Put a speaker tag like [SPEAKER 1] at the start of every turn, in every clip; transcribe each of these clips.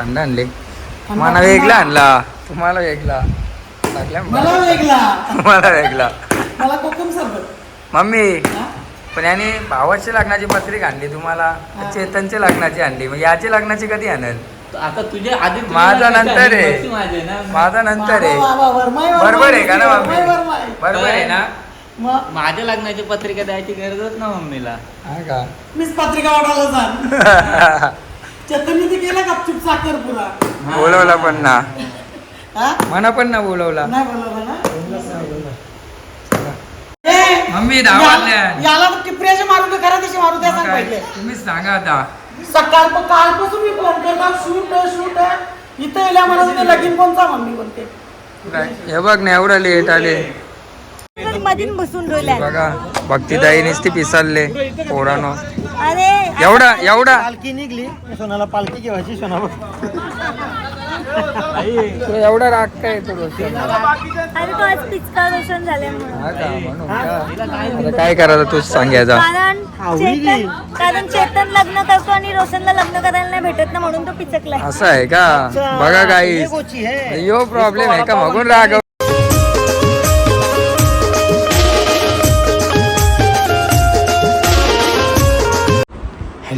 [SPEAKER 1] थंड आणले. मला वेगळा आणला. तुम्हाला वेगळा.
[SPEAKER 2] मला. वेगळा.
[SPEAKER 1] तुम्हाला वेगळा.
[SPEAKER 2] मला कोकम सरबत.
[SPEAKER 1] मम्मी? पण याने भावाची लग्नाची पत्रिका आणली तुम्हाला. चेतनची लग्नाची आणली. मग याची लग्नाची कधी आणल?
[SPEAKER 3] आता तुझे आधी
[SPEAKER 1] माझा नंतर आहे.
[SPEAKER 3] माझे
[SPEAKER 1] नंतर आहे. बरोबर आहे का ना मम्मी. बरोबर आहे ना?
[SPEAKER 2] मग
[SPEAKER 3] माझ्या लग्नाची पत्रिका द्यायची गरजच ना मम्मीला.
[SPEAKER 1] का?
[SPEAKER 2] मीच पत्रिका वाटायला जा चेतनने ते केलं गपचूप साखरपुरा
[SPEAKER 1] बोलवला पण ना.
[SPEAKER 2] हा?
[SPEAKER 1] मना पण ना बोलवला.
[SPEAKER 2] नाही बोलवलं ना? ए,
[SPEAKER 1] मम्मी धाव.
[SPEAKER 2] याला टिपऱ्याचे मारू खरा त्याचे मारू द्या
[SPEAKER 1] मग
[SPEAKER 2] सांग
[SPEAKER 1] काय?
[SPEAKER 2] पहिले.
[SPEAKER 1] तुम्हीच सांगा आता.
[SPEAKER 2] सकाळ कालपासून मी फोन करता शूट शूट इथं येल्या मला लगीन कोणचा मम्मी बोलते
[SPEAKER 1] काय? हे बघ ना एवढं लेट आले.
[SPEAKER 4] मधीन बसून राहिल्या
[SPEAKER 1] बघा भक्तीदाई नुसती पिसालले पोरानो.
[SPEAKER 4] अरे
[SPEAKER 1] एवढा एवढा.
[SPEAKER 5] पालखी निघली. सोनाला पालखी घेवायची सोना
[SPEAKER 1] तो एवढा राग काय येतो
[SPEAKER 4] अरे तो आज पिचका रोशन झाल्यामुळे
[SPEAKER 1] हा काय करायचं तूच सांगायचा
[SPEAKER 4] कारण चेतन कारण चेतन लग्न करतो आणि रोशनला लग्न करायला नाही भेटत ना म्हणून तो पिचकलाय.
[SPEAKER 1] असं आहे का? बघा काही यो प्रॉब्लेम आहे का? मगून राग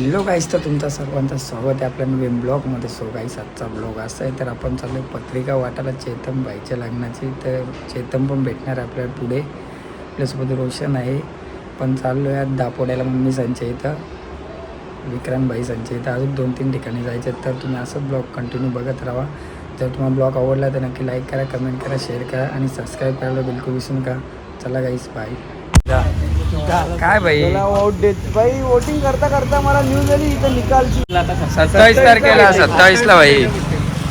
[SPEAKER 1] हॅलो गाईस तर तुमचा सर्वांचा स्वागत आहे आपल्या नवीन ब्लॉगमध्ये सो गाईस आजचा ब्लॉग असा आहे तर आपण चाललो आहे पत्रिका वाटायला चेतन बाईच्या लग्नाची. तर चेतन पण भेटणार आहे आपल्याला पुढे. आपल्यासोबत रोशन आहे. पण चाललो आहे आज दापोड्याला मम्मी संचय इथं. विक्रांत भाई संचय इथं. अजून दोन तीन ठिकाणी जायचे तर तुम्ही असंच ब्लॉग कंटिन्यू बघत राहा. जर तुम्हाला ब्लॉग आवडला तर नक्की लाईक करा कमेंट करा शेअर करा आणि सबस्क्राईब करायला बिलकुल विसरू नका. चला गाईस बाय काय भाई
[SPEAKER 5] वोट देत बाई वोटिंग करता करता मला न्यूज आली इथं निकालची
[SPEAKER 1] सत्तावीस तारखेला सत्तावीसला भाई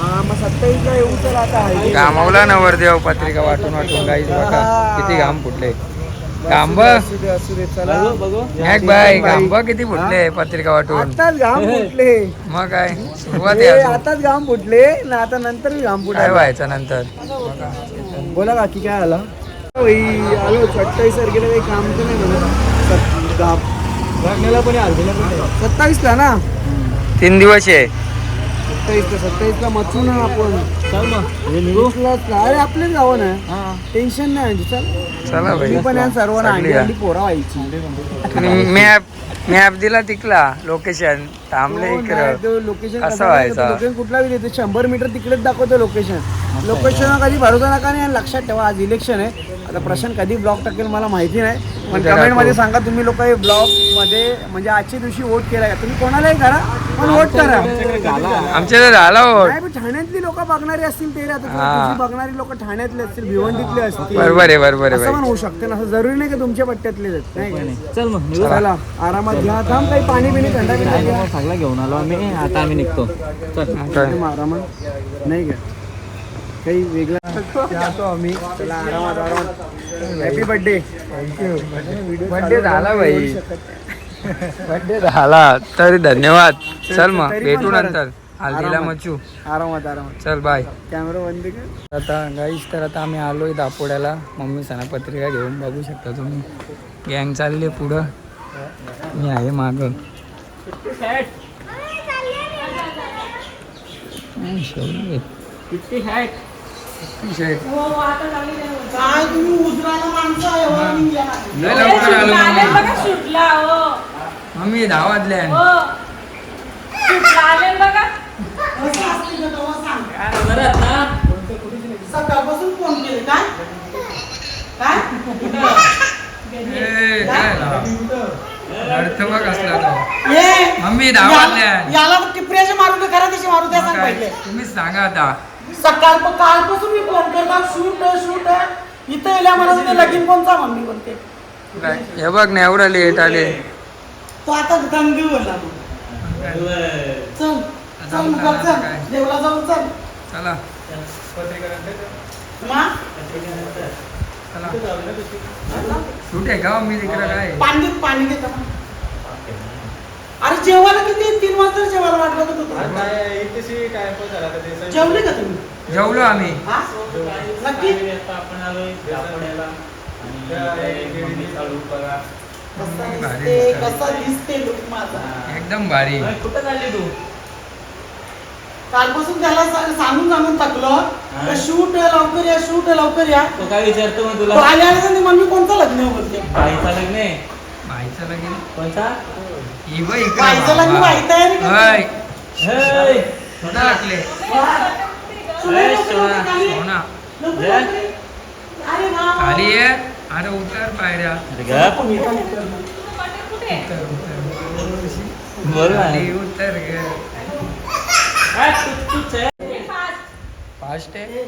[SPEAKER 5] हा मग सत्तावीस ला येऊ तर आता. आहे
[SPEAKER 1] घामवला नवरदेव पत्रिका वाटून वाटून गाईस बघा किती घाम फुटले. घाम बघ.
[SPEAKER 5] असू दे असू दे चला.
[SPEAKER 1] एक बाय घाम बघ किती फुटले पत्रिका वाटून.
[SPEAKER 5] आताच घाम फुटले.
[SPEAKER 1] मग काय सुरुवात
[SPEAKER 5] हे
[SPEAKER 1] अजून.
[SPEAKER 5] आताच घाम फुटले ना आता नंतर बी घाम
[SPEAKER 1] काय
[SPEAKER 5] फुटले
[SPEAKER 1] व्हायचं नंतर?
[SPEAKER 5] बोला काकी काय आला सत्तावीस तारखेला काही काम तर नाही झालं लग्नाला पण अर्धेला पण सत्तावीस ला ना?
[SPEAKER 1] तीन दिवस आहे
[SPEAKER 5] सत्तावीस ला सत्तावीस ला मचू ना आपण चल मग अरे आपलेच गाव ना टेन्शन नाही चल.
[SPEAKER 1] चला भाई.
[SPEAKER 5] मी पण या सर्वांना
[SPEAKER 1] सगळी
[SPEAKER 5] अंडी
[SPEAKER 1] या.
[SPEAKER 5] अंडी पोरा व्हायची.
[SPEAKER 1] तुम्ही मॅप मॅप दिला तिकला लोकेशन. थांबले इकडं.
[SPEAKER 5] लोकेशन
[SPEAKER 1] असं व्हायचं.
[SPEAKER 5] लोकेशन कुठला देते शंभर मीटर तिकडेच दाखवतो लोकेशन. लोकेशन कधी भरोसा नका नाही आणि लक्षात ठेवा आज इलेक्शन आहे. आता प्रशांत कधी ब्लॉग टाकेल मला माहिती नाही. पण
[SPEAKER 1] उद्या
[SPEAKER 5] कमेंटमध्ये
[SPEAKER 1] टाकू.
[SPEAKER 5] सांगा तुम्ही लोक हे ब्लॉगमध्ये म्हणजे आजच्या दिवशी वोट केला का? तुम्ही कोणालाही करा पण वोट करा.
[SPEAKER 1] आमच्या झाला
[SPEAKER 5] नाही पण ठाण्यातली लोक बघणारी असतील ते आता. तुझी बघणारी लोक ठाण्यातले असतील भिवंडीतले असतील.
[SPEAKER 1] बरोबर आहे बरोबर आहे
[SPEAKER 5] असं पण होऊ शकते ना. असं जरुरी नाही की तुमच्या पट्ट्यातले आहेत. नाही का? नाही?
[SPEAKER 3] चल मग निघू.
[SPEAKER 5] चला आरामात घ्या. थांब काही पाणी बिणी थंडा बिंडा
[SPEAKER 3] काय
[SPEAKER 5] घ्या.
[SPEAKER 3] मग सगळं घेऊन आलो आम्ही. आता आम्ही निघतो. चल.
[SPEAKER 1] काय?
[SPEAKER 5] एकदम आरामात. नाही का? काही वेगळा जातो आम्ही. चला आरामात आरामात. हॅपी बर्थडे
[SPEAKER 1] बर्थडे झाला भाई बर्थडे झाला. तरी धन्यवाद. चल मग भेटू. नंतर हल्दीला. मचू
[SPEAKER 5] आरामात आरामात.
[SPEAKER 1] चल बाय
[SPEAKER 5] कॅमेरा बंद कर.
[SPEAKER 1] आता गाईस तर आता आम्ही आलोय दापोड्याला. मम्मी सणा पत्रिका घेऊन बघू शकता तुम्ही. गँग चालली पुढं. मी आहे माग.
[SPEAKER 2] काय तुम्ही उजराला माणसं आहे, वर निघल्या.
[SPEAKER 1] मम्मी दहा वाजल्या
[SPEAKER 2] असं असतं का तेव्हा सांग. सकाळपासून फोन केले काय? काय?
[SPEAKER 1] ए, काय? झालं? अर्थ बघ असला तो?
[SPEAKER 2] ए,
[SPEAKER 1] मम्मी दहा
[SPEAKER 2] या-
[SPEAKER 1] वाजल्या
[SPEAKER 2] याला टिपऱ्याचे मारू दे खरा त्याचे मारू द्या सांग
[SPEAKER 1] तुम्हीच सांगा आता.
[SPEAKER 2] सकाळ कालपासून मी फोन करता शूट शूट इथं येल्या मला तिथे लगीन कोणचा बोलते
[SPEAKER 1] काय? हे बघ ना एवढं लेट आले.
[SPEAKER 2] तो आता गंगी बोलला. चल? देवला जाऊन चल. मा?
[SPEAKER 1] शूट आहे का मी तिकडं काय?
[SPEAKER 2] पाणी पाणी दे का अरे जेवायला किती? तीन वाजता जेवायला वाटलं होतं तुला? जेवले का तुम्ही?
[SPEAKER 1] जेवलो आम्ही.
[SPEAKER 2] हा? नक्की?
[SPEAKER 3] आपण आलोय दापोड्याला
[SPEAKER 2] कसा
[SPEAKER 1] भारी
[SPEAKER 2] दिसते
[SPEAKER 1] दिसतं.
[SPEAKER 2] कसा दिसते लोक माझा.
[SPEAKER 1] एकदम भारी.
[SPEAKER 3] कुठं चालली तू?
[SPEAKER 2] कालपासून त्याला सा- सांगून सांगून थकलो. शूट लवकर या शूट लवकर या.
[SPEAKER 3] तो काय विचारतो मग
[SPEAKER 2] तो
[SPEAKER 3] तुला?
[SPEAKER 2] आले आले सांगते मम्मी कोणतं लग्न आहे?" बोलते?
[SPEAKER 3] बाईचा लग्न आहे?
[SPEAKER 1] बाईचं लगीन?
[SPEAKER 3] कोणता
[SPEAKER 2] खाली.
[SPEAKER 3] ये.
[SPEAKER 2] अरे
[SPEAKER 1] उतर पायऱ्या. उतर? फास्ट आहे?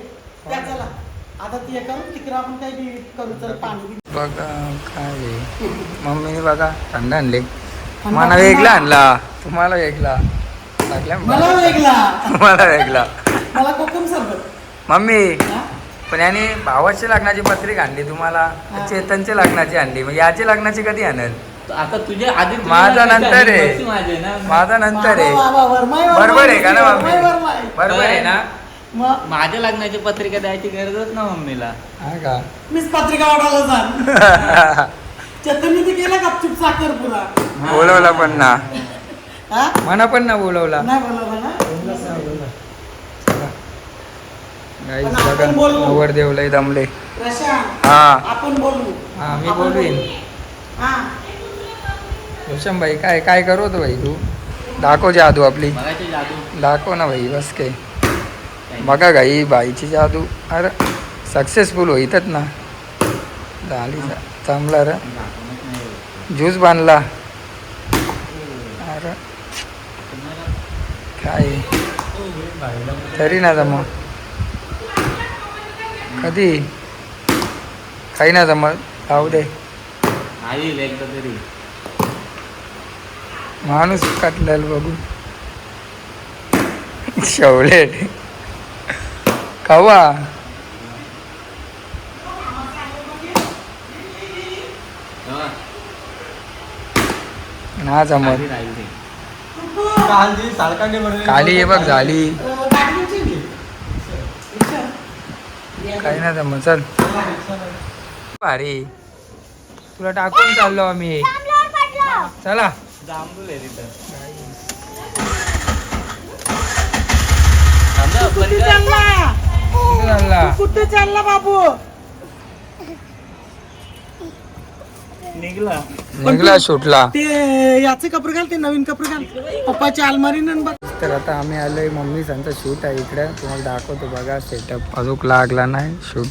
[SPEAKER 2] आता ती करू तिकडे आपण काही करू तर पाणी
[SPEAKER 1] बघा काय आहे. मम्मीने बघा थंड आणले. मला. वेगळा आणला. तुम्हाला वेगळा
[SPEAKER 2] मला वेगळा
[SPEAKER 1] तुम्हाला वेगळा
[SPEAKER 2] मला कोकम सरबत.
[SPEAKER 1] मम्मी? पण याने भावाची लग्नाची पत्रिका आणली तुम्हाला. चेतनची लग्नाची आणली. मग याची लग्नाची कधी आणल?
[SPEAKER 3] आता तुझे आधी
[SPEAKER 1] माझा
[SPEAKER 3] लग्न
[SPEAKER 1] नंतर आहे.
[SPEAKER 3] माझे
[SPEAKER 1] नंतर आहे. बरोबर आहे का ना मम्मी. बरोबर आहे ना?
[SPEAKER 2] मग
[SPEAKER 3] माझ्या लग्नाची पत्रिका द्यायची गरजच ना मम्मीला.
[SPEAKER 1] हा का?
[SPEAKER 2] मीच पत्रिका वाटायला जा चेतननी ते केलं गपचूप साखर पुरा?
[SPEAKER 1] बोलवला पण ना.
[SPEAKER 2] हा?
[SPEAKER 1] मना पण ना बोलवला.
[SPEAKER 2] नाही बोलवलं ना?
[SPEAKER 1] गाईस
[SPEAKER 2] पण आपण
[SPEAKER 1] बघा
[SPEAKER 2] बोलू.
[SPEAKER 1] नवर देवलंय दमले.
[SPEAKER 2] प्रशांत
[SPEAKER 1] हा.
[SPEAKER 2] आपण बोलू.
[SPEAKER 1] हा मी
[SPEAKER 2] आपण
[SPEAKER 1] बोलवीन.
[SPEAKER 2] बोलू. हा.
[SPEAKER 1] रोशन भाई काय काय करवतो भाई तू? दाखव जादू आपली.
[SPEAKER 3] बघायची जादू.
[SPEAKER 1] दाखव ना भाई बस काय बघा गाई बाईची जादू. अरे सक्सेसफुल होईतच ना. झाली जा- जमला रे. ज्यूस बांधला. अरे. काय? तरी ना जमत कधी? काही ना जमत. जाऊ दे.
[SPEAKER 3] तरी.
[SPEAKER 1] माणूस काटलेल बघू. शेवले. कवा
[SPEAKER 3] हा,
[SPEAKER 1] ना जमत. काली हे बघ झाली. काही ना जमत. चल. भारी. तुला टाकून चाललो आम्ही. चला.
[SPEAKER 2] कुठे चालला बाबू?
[SPEAKER 3] निघला.
[SPEAKER 1] निघला शूटला.
[SPEAKER 2] ते याचे कपडे घाल ते नवीन कपडे घाल. पप्पाची अलमारी बघ.
[SPEAKER 1] तर आता आम्ही आलोय मम्मी त्यांचा शूट आहे इकडे. तुम्हाला दाखवतो बघा सेटअप अजून लागला नाही शूट.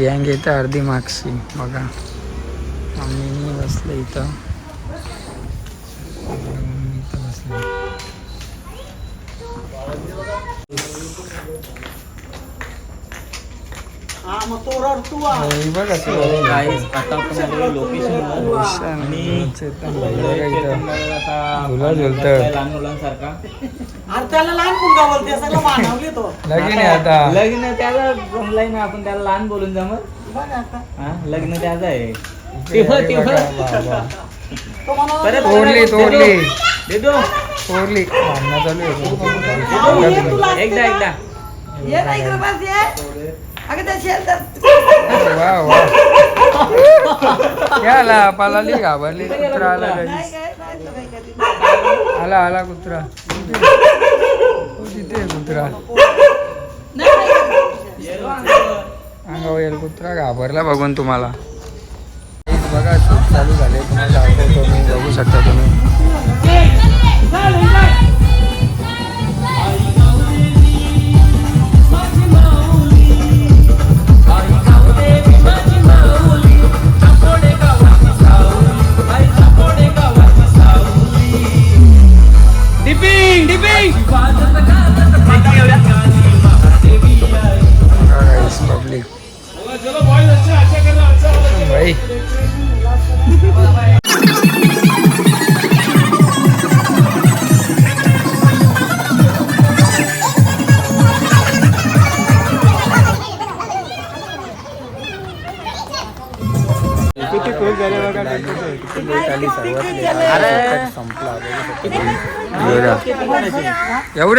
[SPEAKER 1] गँग येतं अर्धी मागची बघा. मम्मी बसले इथं मम्मी इथं बसले
[SPEAKER 2] हा मग तो रडतो आ.
[SPEAKER 1] हे बघा
[SPEAKER 3] आता आपण आणि
[SPEAKER 1] झुलतं.
[SPEAKER 3] लहान मुलांसारखा.
[SPEAKER 2] अरे त्याला लहान मुलगा बोलते सगळं मानवले तो.
[SPEAKER 1] लगीन आहे आता.
[SPEAKER 3] लग्न त्याला जमलंय ना आपण त्याला लहान बोलून जमत
[SPEAKER 2] बघ आता.
[SPEAKER 3] हा लग्न त्याचं आहे.
[SPEAKER 1] हे
[SPEAKER 3] परत
[SPEAKER 1] तोडली तोडली.
[SPEAKER 3] देतो
[SPEAKER 1] तोडली. भांडणं चालू आहे.
[SPEAKER 3] एकदा एकदा.
[SPEAKER 2] ये ना इकडे बस ये. अगं त्या शेतात
[SPEAKER 1] वा वा क्या आला पालाली घाबरली कुत्रा आला घरी. आला आला कुत्रा. हो, तिथे आहे कुत्रा? अंगावर येईल कुत्रा घाबरला बघून तुम्हाला. बघा शूट चालू झाले तुम्हाला दाखवतो मी बघू शकता तुम्ही.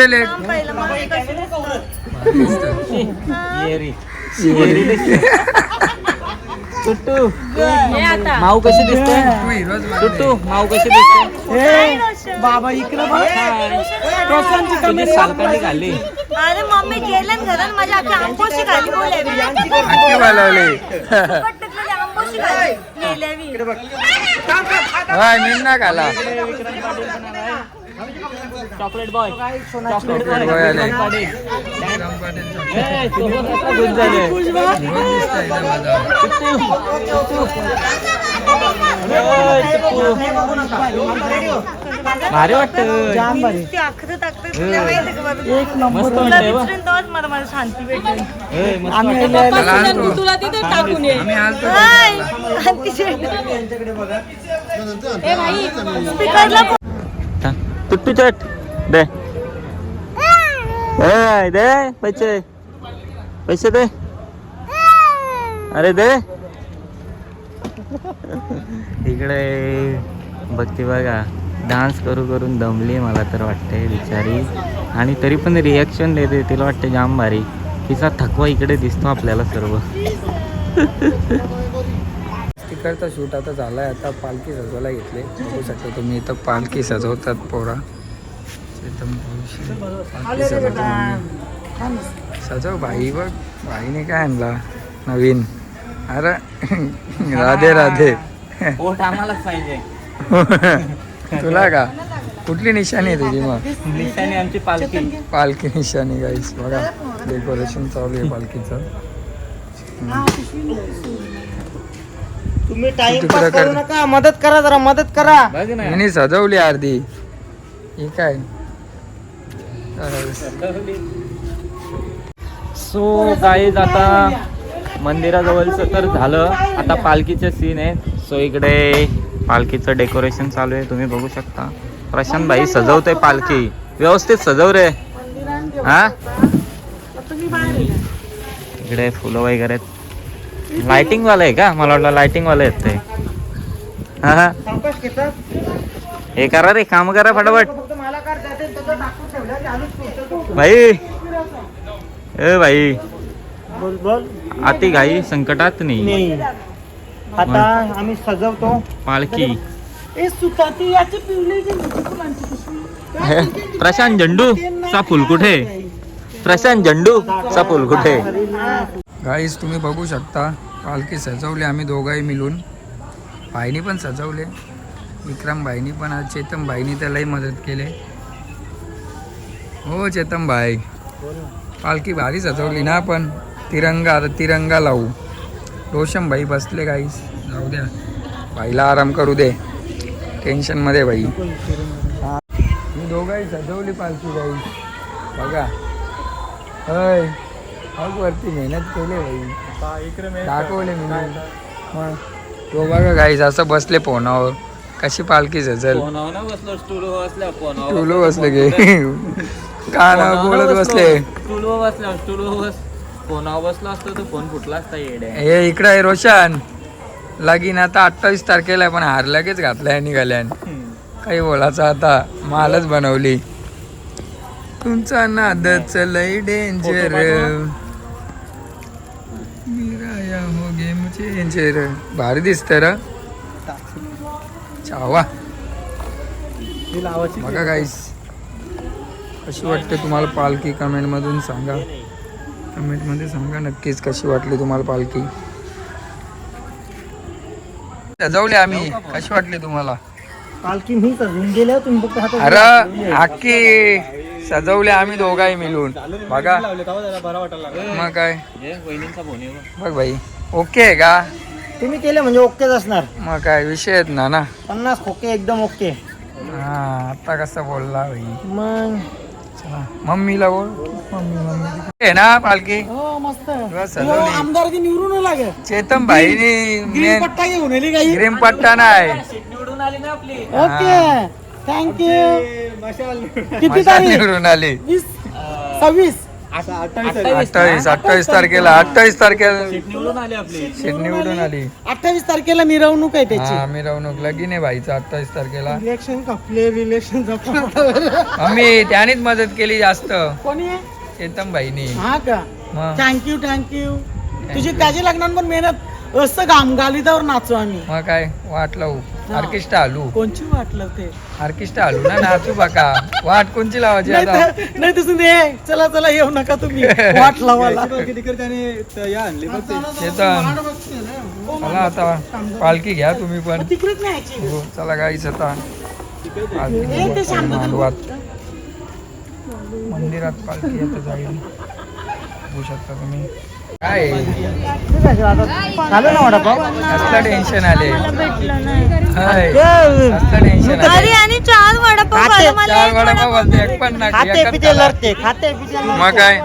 [SPEAKER 1] एवढे लेट
[SPEAKER 3] येरी टुट्टू माऊ कशी दिसते. टुट्टू माऊ कशी दिसते?
[SPEAKER 2] हे बाबा इकडे
[SPEAKER 3] घाली
[SPEAKER 4] अरे मम्मी गेलं घरात माझ्या आखी आंबोशी खाली बोलावी
[SPEAKER 1] आखी बोलावली
[SPEAKER 3] चॉकलेट बॉय. चॉकलेट
[SPEAKER 1] आले.
[SPEAKER 3] बॉय.
[SPEAKER 1] इथं माझा.
[SPEAKER 3] भारी वाटत?
[SPEAKER 2] एक नंबर
[SPEAKER 4] मला शांती भेटेल.
[SPEAKER 2] आम्ही.
[SPEAKER 4] तुला तिथे टाकून ये. स्पीकरला
[SPEAKER 3] थांब. टुट्टू चट दे दे पैसे. पैसे दे. अरे दे. इकडे बघते बघा. डान्स करू करून दमली मला तर वाटते बिचारी. आणि तरी पण रिॲक्शन देते तिला वाटते जाम भारी. तिचा थकवा इकडे दिसतो आपल्याला सर्व.
[SPEAKER 1] तिकडचा शूट आता झालाय आता पालखी सजवायला घेतले. बघू शकता तुम्ही इथं पालखी सजवतात पोरा. सजव भाई बघ भाईने काय आणला? नवीन. अरे राधे राधे.
[SPEAKER 3] पाहिजे.
[SPEAKER 1] तुला का? कुठली निशाणी आहे तुझी मग?
[SPEAKER 3] निशाने आमची पालखी.
[SPEAKER 1] पालखी निशाणी गाईस बघा डेकोरेशन चालू आहे पालखीचं.
[SPEAKER 2] तुम्ही टाइमपास
[SPEAKER 1] कर.
[SPEAKER 2] करू नका. मदत करा जरा मदत करा.
[SPEAKER 3] बघ ना.
[SPEAKER 1] हिने सजवली अर्धी. ही काय?
[SPEAKER 3] सो गाईज आता मंदिराजवळचं तर झालं. आता पालखीचे सीन आहे सो इकडे पालखीचं डेकोरेशन चालू आहे. तुम्ही बघू शकता. प्रशांत भाई सजवतोय पालखी. व्यवस्थित सजव रे. हा? इकडे फुलं वगैरे लाइटिंग वाला आहे का? मला वाटलं लाइटिंग वाला आहेत ते हा. हा हे करा रे काम करा फटाफट. भाई. ए भाई.
[SPEAKER 2] बोल बोल.
[SPEAKER 3] आती घाई संकटात नाही.
[SPEAKER 2] आता आम्ही सजवतो.
[SPEAKER 3] पालखी. प्रशांत झेंडू चा फुल कुठे? प्रशांत झेंडू चा फुल कुठे?
[SPEAKER 1] गाईस तुम्ही बघू शकता पालखी सजवली आम्ही दोघंही मिळून. भाईनी पण सजवले. विक्रम भाईनी पण आज चेतन भाईनी त्यालाही मदत केले. हो चेतन भाई पालखी भारी सजवली ना पण. तिरंगा आता तिरंगा लावू. रोशन भाई बसले गाईस जाऊ द्या. भाईला आराम करू दे. टेन्शनमध्ये भाई मी दोघाही सजवली पालखी गाईस बघा. हय. मग वरती मेहनत केली भाई दाखवले मी. मग तो बघा गाईस असं बसले फोनावर. कशी पालखी सजल. टुलो बसले गे काना बोलत बसले.
[SPEAKER 3] स्टूलवर बसला स्टूलवर बस फोनावर बसलो असतो तर फोन फुटला असता येडे
[SPEAKER 1] हे इकडं आहे रोशन. लगीन आता अठ्ठावीस तारखेला पण हार लगेच घातलाय निघाल्यान. काही बोलायचं आता. मालच बनवली. तुमचा नादच लय डेंजर मिराया हो चेंजर भारी दिसतं र। चावा। बघा गाईस कशी वाटते तुम्हाला पालखी? कमेंटमधून सांगा. कमेंटमध्ये सांगा नक्कीच कशी वाटली तुम्हाला पालखी? सजवली आम्ही. कशी वाटली तुम्हाला?
[SPEAKER 2] पालखी मी तुम्ही फक्त
[SPEAKER 1] अरे अख्खी सजवली आम्ही दोघाही मिळून. बघा. मग काय.
[SPEAKER 3] बघ.
[SPEAKER 1] भाई ओके आहे का?
[SPEAKER 2] तुम्ही केले म्हणजे ओकेच असणार.
[SPEAKER 1] मग काय विषय आहेत ना ना?
[SPEAKER 2] पन्नास खोके एकदम ओके.
[SPEAKER 1] हा आता कसं बोलला भाई
[SPEAKER 2] मग?
[SPEAKER 1] चला मम्मीला बोल. Mummy mummy. आहे ना पालखी?
[SPEAKER 2] हो मस्त.
[SPEAKER 1] तुला सजवली
[SPEAKER 2] आमदारकी निवडून
[SPEAKER 1] चेतन भाईनी
[SPEAKER 2] ग्रीन पट्टा घेऊन आली काही
[SPEAKER 1] ग्रीन पट्टा नाही.
[SPEAKER 3] निवडून आली ना आपली.
[SPEAKER 2] ओके. थँक्यू किती
[SPEAKER 1] मशाल
[SPEAKER 2] तारीख?
[SPEAKER 1] निवडून आली.
[SPEAKER 2] वीस सव्वीस.
[SPEAKER 1] अठ्ठावीस अठ्ठावीस तारखेला अठ्ठावीस तारखेला.
[SPEAKER 3] निवडून आली आपली.
[SPEAKER 1] सीट निवडून आली.
[SPEAKER 2] अठ्ठावीस तारखेला मिरवणूक आहे त्याची.
[SPEAKER 1] हा मिरवणूक लगीन आहे भाईचं अठ्ठावीस तारखेला.
[SPEAKER 2] इलेक्शन कपले रिलेशन
[SPEAKER 1] मम्मी त्यानेच मदत केली जास्त.
[SPEAKER 2] कोणी? आहे
[SPEAKER 1] चेतन भाईनी
[SPEAKER 2] हा. का
[SPEAKER 1] मग
[SPEAKER 2] थँक्यू थँक्यू तुझी त्याची लग्नात पण मेहनत असं गाम गालिदावर नाचू आम्ही.
[SPEAKER 1] मग काय? वाट लावू. ऑर्केस्ट्रा आलू.
[SPEAKER 2] कोणची वाटलं ते?
[SPEAKER 1] ऑर्केस्ट्रा आलू. ना नाचू बाका. वाट कोणची लावायची
[SPEAKER 2] नाही
[SPEAKER 1] आता?
[SPEAKER 2] नाही तसं नाही चला चला येऊ नका तुम्ही. वाट लावायला.
[SPEAKER 1] चला आता पालखी घ्या तुम्ही पण. हो चला गाईच आता. मंदिरात पालखी आता जाईल. बघू शकता तुम्ही. काय? टेन्शन आले हाय, कसलं टेन्शन
[SPEAKER 4] अरे
[SPEAKER 1] आले.
[SPEAKER 4] आणि चार वडापाव
[SPEAKER 1] चार
[SPEAKER 4] एक
[SPEAKER 1] वडापाव बोलते एक पण नाही एकच खाल्ला. मग काय?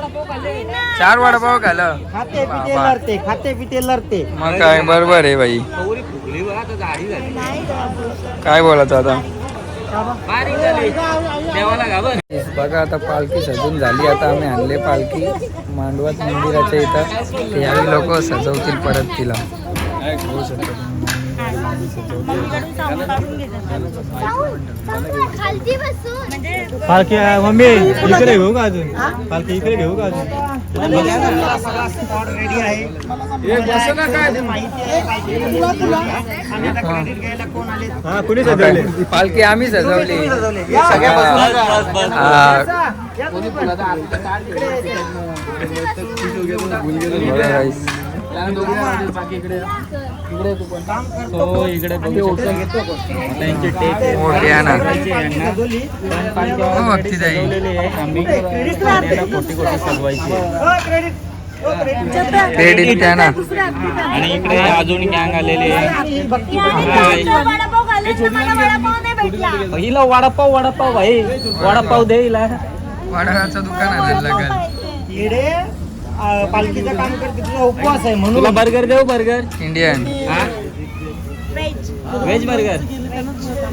[SPEAKER 1] चार वडापाव
[SPEAKER 5] खाते पिते. लढते खाते पिते लढते.
[SPEAKER 1] मग काय बरोबर आहे बाई. काय बोलायचं आता बघा आता पालखी सजून झाली. आता आम्ही आणले पालखी मांडवात मंदिराच्या इथं. ते यावेळी लोक सजवतील परत तिला.
[SPEAKER 4] म्हणजे
[SPEAKER 5] पालखी मम्मी इकडे घेऊ का अजून? पालखी इकडे घेऊ का अजून? हा कुणी सजवले?
[SPEAKER 1] पालखी आम्ही सजवली. guys.
[SPEAKER 3] तो इकडे बघू त्यांचे सजवली
[SPEAKER 1] हो,
[SPEAKER 3] सजवायची
[SPEAKER 1] क्रेडिट द्या ना.
[SPEAKER 3] आणि इकडे अजून गँग आलेले आहे. हिला वडापाव वडापाव भाई. वडापाव दे हिला.
[SPEAKER 1] वडाचं दुकान आहे लागल
[SPEAKER 5] पालखीचं काम करते. तुझा उपवास आहे म्हणून.
[SPEAKER 3] तुला बर्गर देऊ burger
[SPEAKER 1] Indian
[SPEAKER 4] veg
[SPEAKER 3] veg burger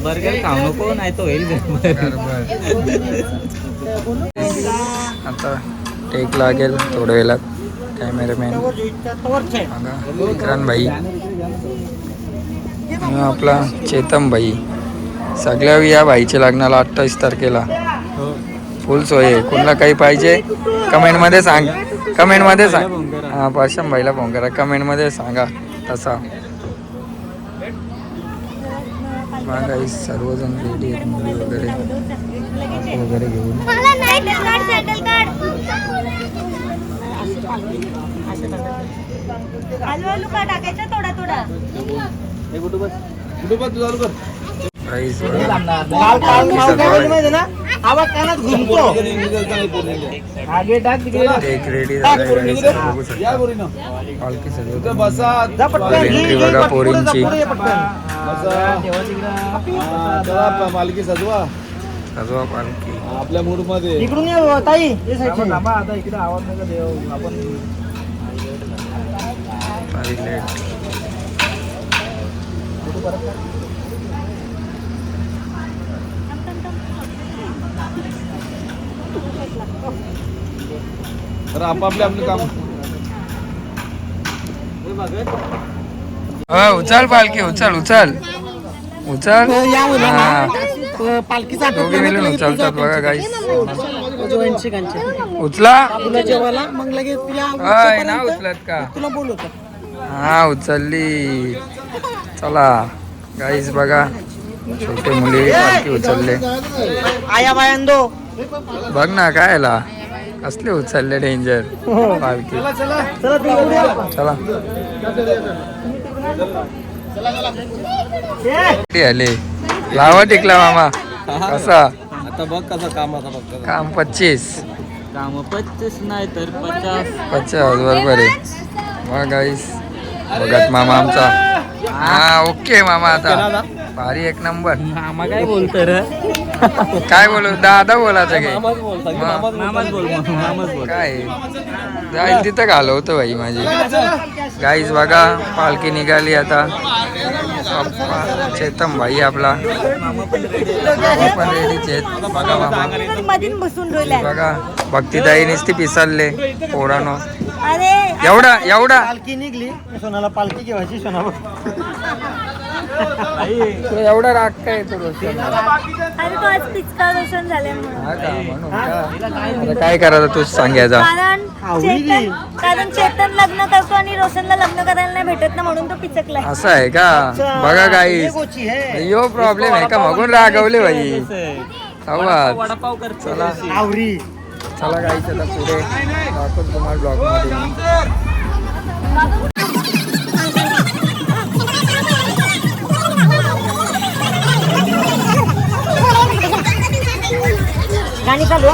[SPEAKER 3] burger खाऊ नको नाही तो होईल.
[SPEAKER 1] आता टेक लागेल थोड्या वेळात. कॅमेरामॅन विक्रांत भाई. आणि आपला चेतन भाई. सगळ्या या भाईच्या लग्नाला अठ्ठावीस तारखेला. फुल सोय आहे. कोणाला काही पाहिजे कमेंटमध्ये सांग. कमेंटमध्ये सांग. हां पाशम भाईला फोन करा. कमेंटमध्ये सांगा तसा. काही सर्वजण रेडी आहेत मुली वगैरे. वगैरे घेऊन.
[SPEAKER 4] टाकायचा थोडा थोडा.
[SPEAKER 5] आवाज कानात घुमतो. आगे टाक तिकडे.
[SPEAKER 1] एक रेडी बघू शकता. पालखी सजवतो. एंट्री बघा पोरींची.
[SPEAKER 5] मालकी सजवा.
[SPEAKER 1] सजवा पालखी.
[SPEAKER 5] आपल्या मूडमध्ये इकडून ये ताई ये साईडचे. आता इकडे आवाज नका देऊ. आपण तर आपापले आपले काम.
[SPEAKER 1] उचल पालखी उचल उचल. उचल. हा.
[SPEAKER 2] पालखीचा
[SPEAKER 1] मिळून उचलतात बघा काही उचला.
[SPEAKER 2] जेवायला मग लगेच तुला
[SPEAKER 1] ना उचलत का?
[SPEAKER 2] तुला बोलवतो.
[SPEAKER 1] हा उचलली. चला. गाईस बघा. छोटे मुली पालखी उचलले.
[SPEAKER 5] आया बायांदो.
[SPEAKER 1] बघ ना काय आला कसले उचलले डेंजर पालखी.
[SPEAKER 5] चला
[SPEAKER 1] आले. लावा टिकला मामा. कसा?
[SPEAKER 5] आता बघ कसं काम आता बघ
[SPEAKER 1] काम पच्चीस.
[SPEAKER 3] काम पच्चीस नाही तर पचास.
[SPEAKER 1] पचास बरोबर आहे. मग गाईस बघत मामा आमचा. हा ओके मामा आता. भारी एक नंबर.
[SPEAKER 3] मामा काय बोलतो रे?
[SPEAKER 1] काय बोलू? दादा बोलायचं काय? काय जाईल तिथं घालवतो भाई माझी. गाईज बघा पालखी निघाली आता. चेतन भाई आपला. पण रेडीच आहेत. बघा भक्तीदाई नुसती पिसालले पोरानो.
[SPEAKER 4] अरे
[SPEAKER 1] एवढा एवढा.
[SPEAKER 5] पालखी निघली. सोनाला पालखी घेवायची सोना बघ
[SPEAKER 1] तो एवढा राग काय येतो रोशन
[SPEAKER 4] आणि तो आज पिचका रोशन झाल्यामुळे
[SPEAKER 1] हा का? म्हणून का? आता काय करायचं तूच सांगायचा
[SPEAKER 4] कारण चेतन कारण चेतन लग्न करतो आणि रोशनला लग्न करायला नाही भेटत ना म्हणून तो पिचकलाय.
[SPEAKER 1] असं आहे का? बघा काही यो प्रॉब्लेम आहे का? मगून रागवले भाई आवाज
[SPEAKER 3] वडापाव करतो
[SPEAKER 1] चला. चला पुढे दाखवतो तुम्हाला ब्लॉगमध्ये.
[SPEAKER 4] गाणी चालू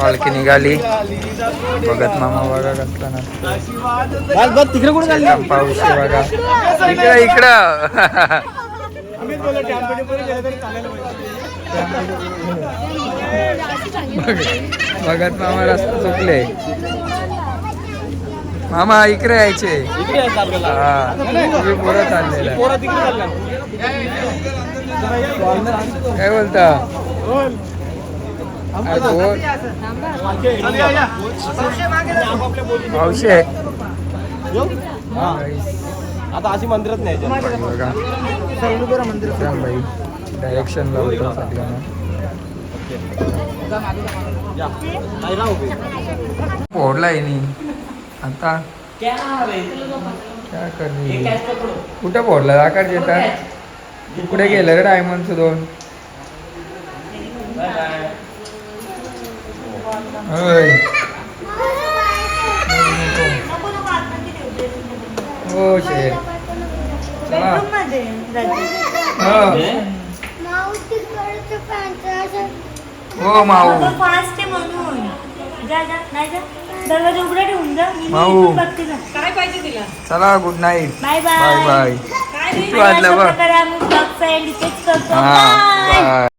[SPEAKER 1] पालखी निघाली. बघत मामा बघा कसला ना.
[SPEAKER 5] तिकडे कुठे चालली
[SPEAKER 1] पाऊस बघा इकडं इकडं
[SPEAKER 5] आम्हीच बोललो टॅम्पेटीमध्ये गेलं तरी चालेल
[SPEAKER 1] बघत मामा रस्ता चुकले. मामा इकडे यायचे. हा तुम्ही पोरं चाललेला काय बोलता. मावशे
[SPEAKER 5] आता अशी मंदिरात नाही
[SPEAKER 1] बाई डायरेक्शन लावतो सगळ्यांना फोडला नाही आता? क्या करणी कुठं फोडला आकार येतात कुठे गेलं रे डायमंडचं दोन? हो शेर. हो. हो माऊ. चला good night
[SPEAKER 4] bye
[SPEAKER 1] bye
[SPEAKER 4] bye
[SPEAKER 1] वाजलं बघ.
[SPEAKER 4] प्रकारे आम्ही ब्लॉगचा एंड इथेच करतो.
[SPEAKER 1] हा
[SPEAKER 4] बाय
[SPEAKER 1] बाय